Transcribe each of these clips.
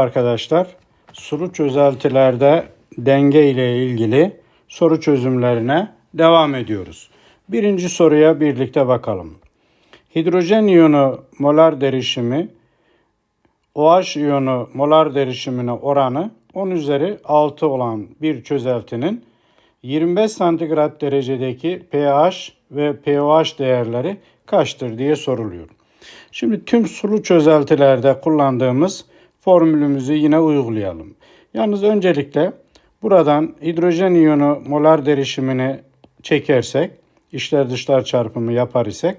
Arkadaşlar sulu çözeltilerde denge ile ilgili soru çözümlerine devam ediyoruz. Birinci soruya birlikte bakalım. Hidrojen iyonu molar derişimi OH iyonu molar derişimine oranı 10 üzeri 6 olan bir çözeltinin 25 santigrat derecedeki pH ve pOH değerleri kaçtır diye soruluyor. Şimdi tüm sulu çözeltilerde kullandığımız formülümüzü yine uygulayalım. Yalnız öncelikle buradan hidrojen iyonu molar derişimini çekersek, içler dışlar çarpımı yapar isek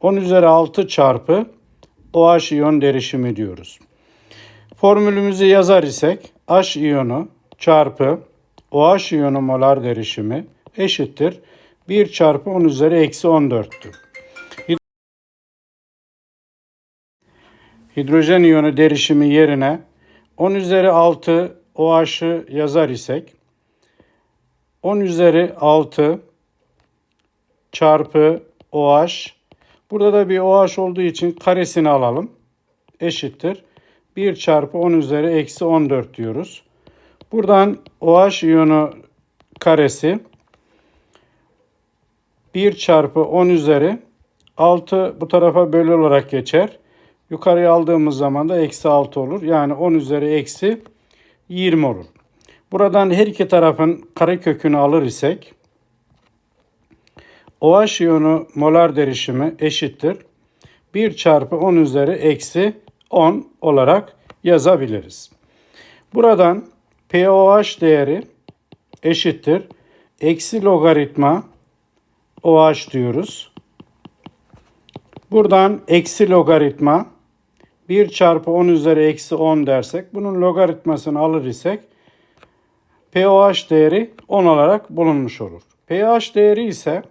10 üzeri 6 çarpı OH iyon derişimi diyoruz. Formülümüzü yazar isek H iyonu çarpı OH iyonu molar derişimi eşittir 1 çarpı 10 üzeri eksi 14'tür. Hidrojen iyonu derişimi yerine 10 üzeri 6 OH'ı yazar isek 10 üzeri 6 çarpı OH burada da bir OH olduğu için karesini alalım eşittir 1 çarpı 10 üzeri eksi 14 diyoruz. Buradan OH iyonu karesi 1 çarpı 10 üzeri 6 bu tarafa bölü olarak geçer. Yukarıya aldığımız zaman da eksi 6 olur. Yani 10 üzeri eksi 20 olur. Buradan her iki tarafın karekökünü alır isek OH iyonu molar derişimi eşittir. 1 çarpı 10 üzeri eksi 10 olarak yazabiliriz. Buradan POH değeri eşittir. Eksi logaritma OH diyoruz. Buradan eksi logaritma 1 çarpı 10 üzeri eksi 10 dersek bunun logaritmasını alır isek pOH değeri 10 olarak bulunmuş olur. pH değeri ise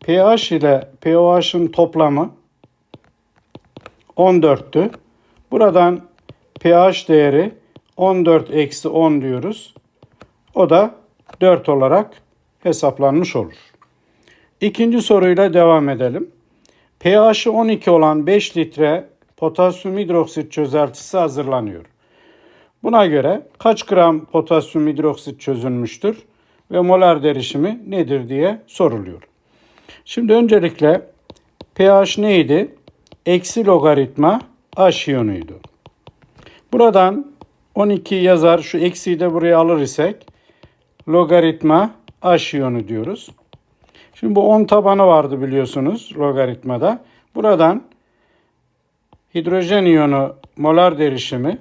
pH ile pOH'ın toplamı 14'tü. Buradan pH değeri 14 eksi 10 diyoruz. O da 4 olarak hesaplanmış olur. İkinci soruyla devam edelim. pH'i 12 olan 5 litre potasyum hidroksit çözeltisi hazırlanıyor. Buna göre kaç gram potasyum hidroksit çözülmüştür ve molar derişimi nedir diye soruluyor. Şimdi öncelikle pH neydi? Eksi logaritma H iyonuydu. Buradan 12 yazar şu eksiyi de buraya alır isek logaritma H iyonu diyoruz. Şimdi bu 10 tabanı vardı biliyorsunuz logaritmada. Buradan hidrojen iyonu molar derişimi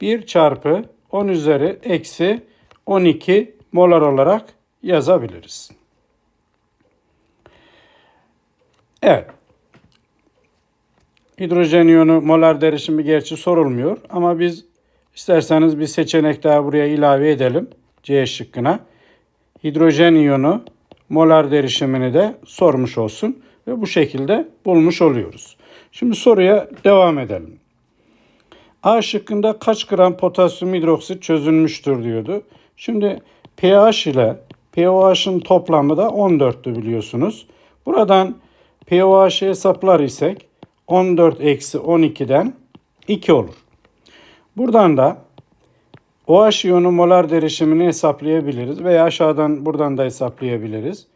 1 çarpı 10 üzeri eksi 12 molar olarak yazabiliriz. Evet. Hidrojen iyonu molar derişimi gerçi sorulmuyor ama biz isterseniz bir seçenek daha buraya ilave edelim C şıkkına. Hidrojen iyonu molar derişimini de sormuş olsun ve bu şekilde bulmuş oluyoruz. Şimdi soruya devam edelim. A şıkkında kaç gram potasyum hidroksit çözülmüştür diyordu. Şimdi pH ile pOH'ın toplamı da 14'tü biliyorsunuz. Buradan pOH'ı hesaplar isek 14 eksi 12'den 2 olur. Buradan da OH iyonu molar derişimini hesaplayabiliriz veya aşağıdan buradan da hesaplayabiliriz.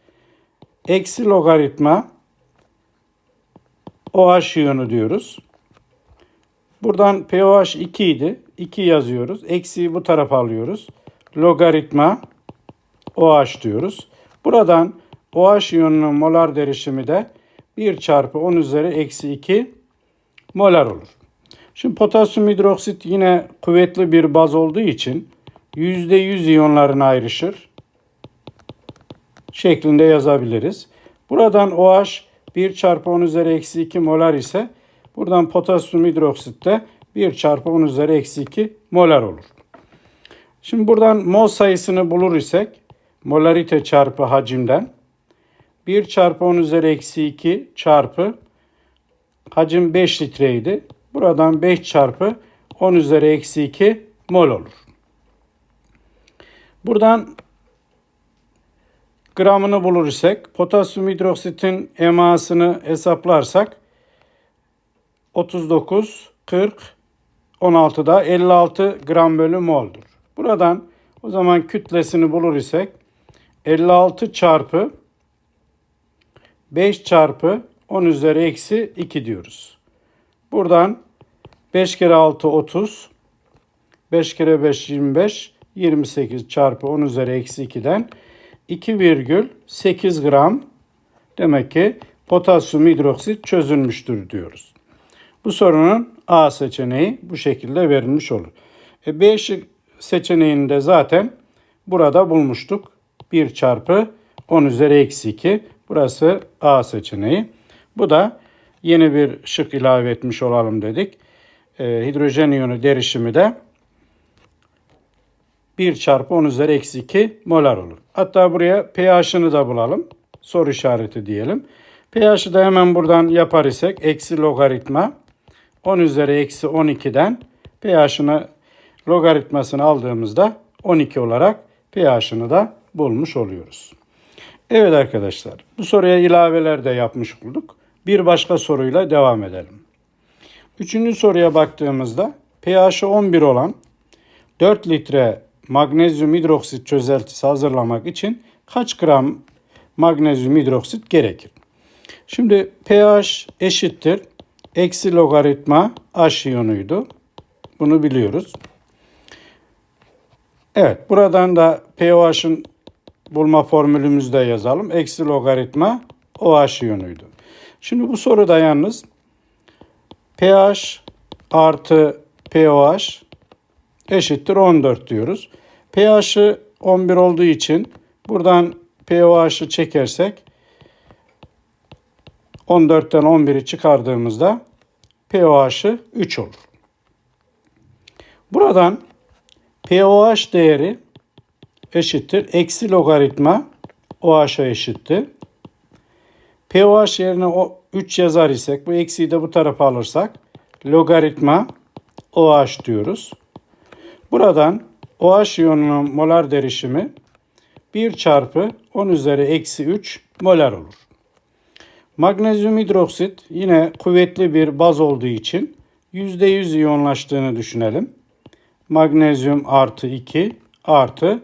Eksi logaritma OH iyonu diyoruz. Buradan pOH 2 idi. 2 yazıyoruz. Eksiyi bu tarafa alıyoruz. Logaritma OH diyoruz. Buradan OH iyonunun molar derişimi de 1 çarpı 10 üzeri eksi 2 molar olur. Şimdi potasyum hidroksit yine kuvvetli bir baz olduğu için %100 iyonlarına ayrışır. Şeklinde yazabiliriz. Buradan OH 1 çarpı 10 üzeri eksi 2 molar ise buradan potasyum hidroksit de 1 çarpı 10 üzeri eksi 2 molar olur. Şimdi buradan mol sayısını bulur isek molarite çarpı hacimden 1 çarpı 10 üzeri eksi 2 çarpı hacim 5 litreydi. Buradan 5 çarpı 10 üzeri eksi 2 mol olur. Buradan gramını bulur isek potasyum hidroksitin emasını hesaplarsak 39, 40, 16'da 56 gram bölü moldur. Buradan o zaman kütlesini bulur isek 56 çarpı 5 çarpı 10 üzeri eksi 2 diyoruz. Buradan 5 kere 6 30 5 kere 5 25 28 çarpı 10 üzeri eksi 2'den 2,8 gram demek ki potasyum hidroksit çözülmüştür diyoruz. Bu sorunun A seçeneği bu şekilde verilmiş olur. E B seçeneğini de zaten burada bulmuştuk. 1 çarpı 10 üzeri eksi 2. Burası A seçeneği. Bu da yeni bir şık ilave etmiş olalım dedik. E, hidrojen iyonu derişimi de 1 çarpı 10 üzeri eksi 2 molar olur. Hatta buraya pH'ını da bulalım. Soru işareti diyelim. pH'ı da hemen buradan yapar isek eksi logaritma 10 üzeri eksi 12'den pH'ını logaritmasını aldığımızda 12 olarak pH'ını da bulmuş oluyoruz. Evet arkadaşlar bu soruya ilaveler de yapmış olduk. Bir başka soruyla devam edelim. Üçüncü soruya baktığımızda pH'ı 11 olan 4 litre magnezyum hidroksit çözeltisi hazırlamak için kaç gram magnezyum hidroksit gerekir? Şimdi pH eşittir. Eksi logaritma H iyonuydu. Bunu biliyoruz. Evet buradan da pH'ın bulma formülümüzü de yazalım. Eksi logaritma OH iyonuydu. Şimdi bu soruda yalnız pH artı pOH eşittir 14 diyoruz. pH'ı 11 olduğu için buradan pOH'ı çekersek 14'ten 11'i çıkardığımızda pOH'ı 3 olur. Buradan pOH değeri eşittir. Eksi logaritma OH'a eşittir. pOH yerine o 3 yazar isek bu eksiyi de bu tarafa alırsak logaritma OH diyoruz. Buradan OH iyonunun molar derişimi 1 çarpı 10 üzeri eksi 3 molar olur. Magnezyum hidroksit yine kuvvetli bir baz olduğu için %100 iyonlaştığını düşünelim. Magnezyum artı 2 artı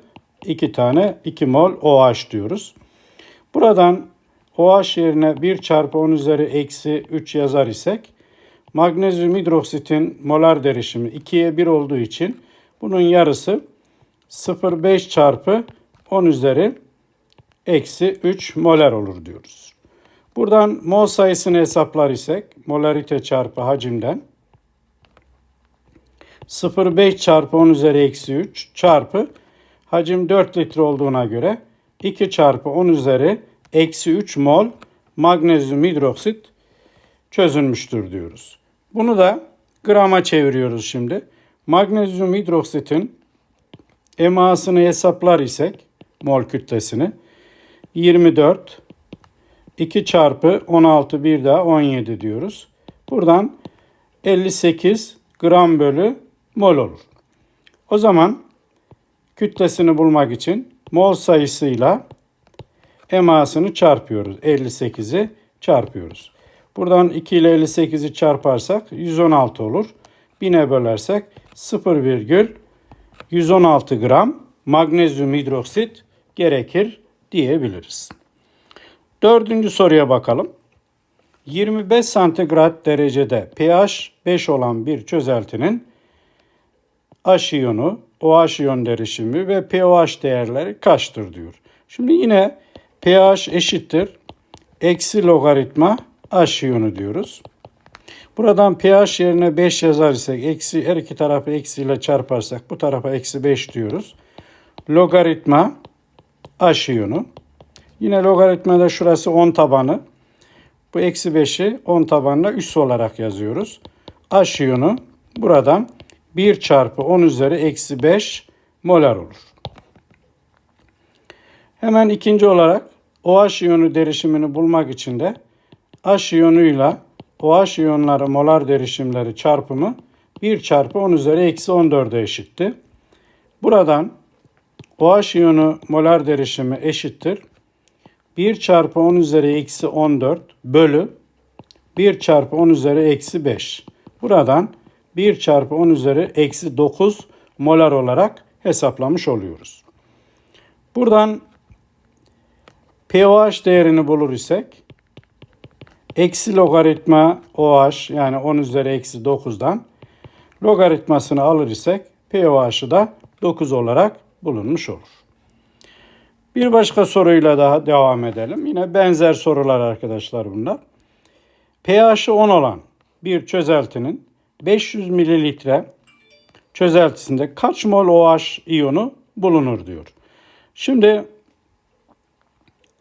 2 tane 2 mol OH diyoruz. Buradan OH yerine 1 çarpı 10 üzeri eksi 3 yazar isek magnezyum hidroksitin molar derişimi 2'ye 1 olduğu için bunun yarısı 0,5 çarpı 10 üzeri eksi 3 molar olur diyoruz. Buradan mol sayısını hesaplar isek molarite çarpı hacimden 0,5 çarpı 10 üzeri eksi 3 çarpı hacim 4 litre olduğuna göre 2 çarpı 10 üzeri eksi 3 mol magnezyum hidroksit çözülmüştür diyoruz. Bunu da grama çeviriyoruz şimdi. Magnezyum hidroksitin emasını hesaplar isek mol kütlesini 24 2 çarpı 16 bir daha 17 diyoruz. Buradan 58 gram bölü mol olur. O zaman kütlesini bulmak için mol sayısıyla emasını çarpıyoruz. 58'i çarpıyoruz. Buradan 2 ile 58'i çarparsak 116 olur. 1000'e bölersek 0,116 gram magnezyum hidroksit gerekir diyebiliriz. Dördüncü soruya bakalım. 25 santigrat derecede pH 5 olan bir çözeltinin H iyonu, OH iyon derişimi ve pOH değerleri kaçtır diyor. Şimdi yine pH eşittir. Eksi logaritma H iyonu diyoruz. Buradan pH yerine 5 yazar isek eksi her iki tarafı eksi ile çarparsak bu tarafa eksi 5 diyoruz. Logaritma H iyonu. Yine logaritmada şurası 10 tabanı. Bu eksi 5'i 10 tabanına üs olarak yazıyoruz. H iyonu buradan 1 çarpı 10 üzeri eksi 5 molar olur. Hemen ikinci olarak OH iyonu derişimini bulmak için de H iyonuyla OH iyonları molar derişimleri çarpımı 1 çarpı 10 üzeri eksi 14'e eşitti. Buradan OH iyonu molar derişimi eşittir. 1 çarpı 10 üzeri eksi 14 bölü 1 çarpı 10 üzeri eksi 5. Buradan 1 çarpı 10 üzeri eksi 9 molar olarak hesaplamış oluyoruz. Buradan pOH değerini bulur isek eksi logaritma OH yani 10 üzeri eksi 9'dan logaritmasını alır isek pOH'ı da 9 olarak bulunmuş olur. Bir başka soruyla daha devam edelim. Yine benzer sorular arkadaşlar bunlar. pH'i 10 olan bir çözeltinin 500 mililitre çözeltisinde kaç mol OH iyonu bulunur diyor. Şimdi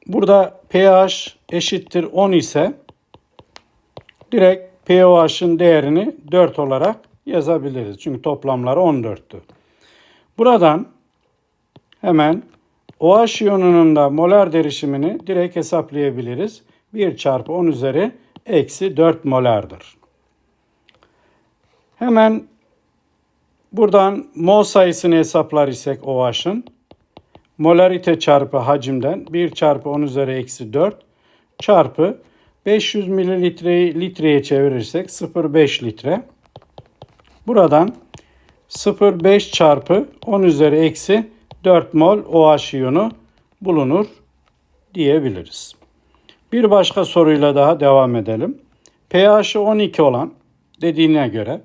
burada pH eşittir 10 ise direkt pOH'ın değerini 4 olarak yazabiliriz. Çünkü toplamları 14'tü. Buradan hemen OH iyonunun da molar derişimini direkt hesaplayabiliriz. 1 çarpı 10 üzeri eksi 4 molardır. Hemen buradan mol sayısını hesaplar isek OH'ın molarite çarpı hacimden 1 çarpı 10 üzeri eksi 4 çarpı 500 mililitreyi litreye çevirirsek 0,5 litre. Buradan 0,5 çarpı 10 üzeri eksi 4 mol OH iyonu bulunur diyebiliriz. Bir başka soruyla daha devam edelim. pH'i 12 olan dediğine göre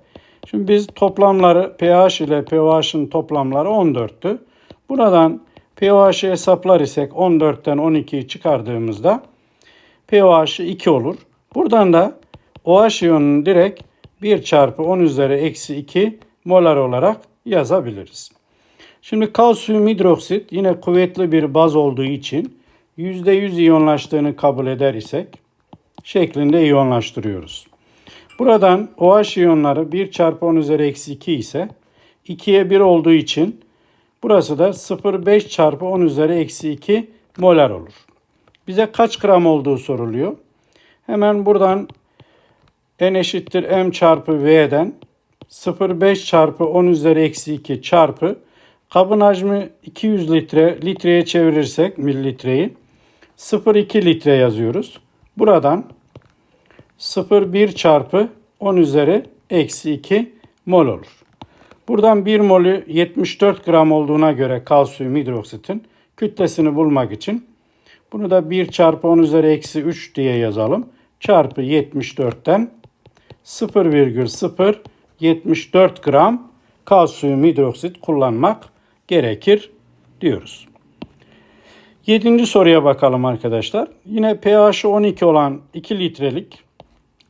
şimdi biz toplamları pH ile pOH'ın toplamları 14'tü. Buradan pOH'ı hesaplar isek 14'ten 12'yi çıkardığımızda pOH'ı 2 olur. Buradan da OH iyonunu direkt 1 çarpı 10 üzeri eksi 2 molar olarak yazabiliriz. Şimdi kalsiyum hidroksit yine kuvvetli bir baz olduğu için %100 iyonlaştığını kabul eder isek şeklinde iyonlaştırıyoruz. Buradan OH iyonları 1 çarpı 10 üzeri eksi 2 ise 2'ye 1 olduğu için burası da 0,5 çarpı 10 üzeri eksi 2 molar olur. Bize kaç gram olduğu soruluyor. Hemen buradan N eşittir M çarpı V'den 0,5 çarpı 10 üzeri eksi 2 çarpı kabın hacmi 200 litre litreye çevirirsek mililitreyi 0,2 litre yazıyoruz. Buradan 0,1 çarpı 10 üzeri eksi 2 mol olur. Buradan 1 molü 74 gram olduğuna göre kalsiyum hidroksitin kütlesini bulmak için bunu da 1 çarpı 10 üzeri eksi 3 diye yazalım. Çarpı 74'ten 0,074 gram kalsiyum hidroksit kullanmak gerekir diyoruz. Yedinci soruya bakalım arkadaşlar. Yine pH'i 12 olan 2 litrelik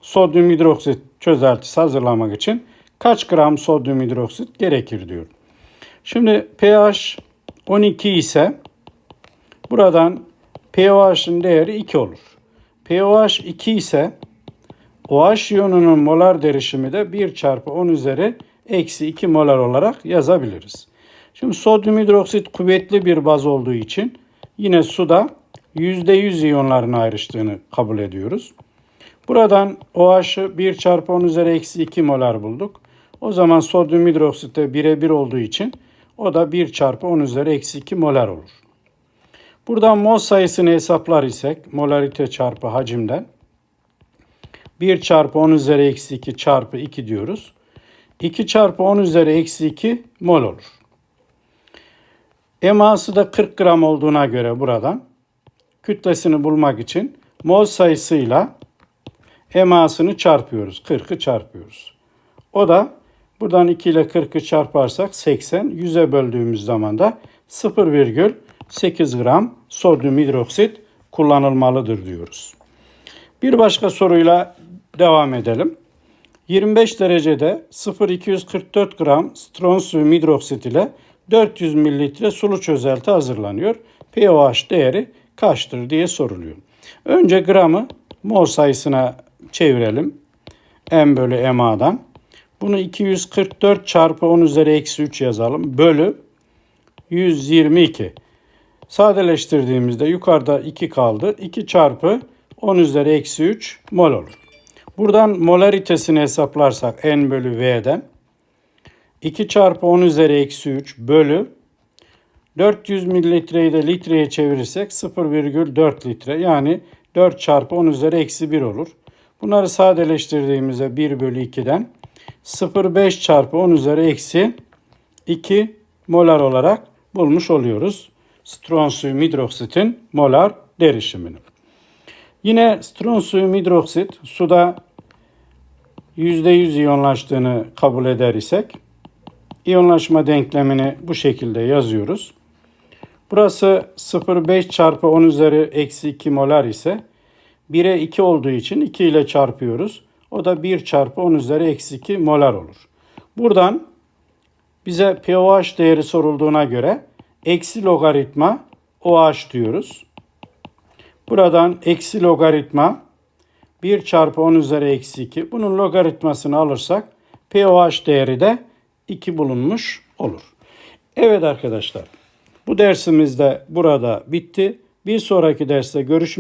sodyum hidroksit çözeltisi hazırlamak için kaç gram sodyum hidroksit gerekir diyor. Şimdi pH 12 ise buradan pOH'ın değeri 2 olur. pOH 2 ise OH iyonunun molar derişimi de 1 çarpı 10 üzeri eksi 2 molar olarak yazabiliriz. Şimdi sodyum hidroksit kuvvetli bir baz olduğu için yine suda %100 iyonların ayrıştığını kabul ediyoruz. Buradan OH'ı 1 çarpı 10 üzeri eksi 2 molar bulduk. O zaman sodyum hidroksitte birebir olduğu için o da 1 çarpı 10 üzeri eksi 2 molar olur. Buradan mol sayısını hesaplar isek molarite çarpı hacimden 1 çarpı 10 üzeri eksi 2 çarpı 2 diyoruz. 2 çarpı 10 üzeri eksi 2 mol olur. Eması da 40 gram olduğuna göre buradan kütlesini bulmak için mol sayısıyla emasını çarpıyoruz. 40'ı çarpıyoruz. O da buradan 2 ile 40'ı çarparsak 80. 100'e böldüğümüz zaman da 0,8 gram sodyum hidroksit kullanılmalıdır diyoruz. Bir başka soruyla devam edelim. 25 derecede 0,244 gram stronsiyum hidroksit ile 400 mililitre sulu çözelti hazırlanıyor. pOH değeri kaçtır diye soruluyor. Önce gramı mol sayısına çevirelim. M bölü MA'dan. Bunu 244 çarpı 10 üzeri eksi 3 yazalım. Bölü 122. Sadeleştirdiğimizde yukarıda 2 kaldı. 2 çarpı 10 üzeri eksi 3 mol olur. Buradan molaritesini hesaplarsak N bölü V'den 2 çarpı 10 üzeri eksi 3 bölü 400 mililitreyi de litreye çevirirsek 0,4 litre yani 4 çarpı 10 üzeri eksi 1 olur. Bunları sadeleştirdiğimizde 1 bölü 2'den 0,5 çarpı 10 üzeri eksi 2 molar olarak bulmuş oluyoruz. Stronsiyum hidroksitin molar derişimini. Yine stronsiyum hidroksit suda %100 iyonlaştığını kabul eder isek iyonlaşma denklemini bu şekilde yazıyoruz. Burası 0,5 çarpı 10 üzeri eksi 2 molar ise 1'e 2 olduğu için 2 ile çarpıyoruz. O da 1 çarpı 10 üzeri eksi 2 molar olur. Buradan bize pOH değeri sorulduğuna göre eksi logaritma OH diyoruz. Buradan eksi logaritma 1 çarpı 10 üzeri eksi 2. Bunun logaritmasını alırsak pOH değeri de 2 bulunmuş olur. Evet arkadaşlar bu dersimiz de burada bitti. Bir sonraki derste görüşmek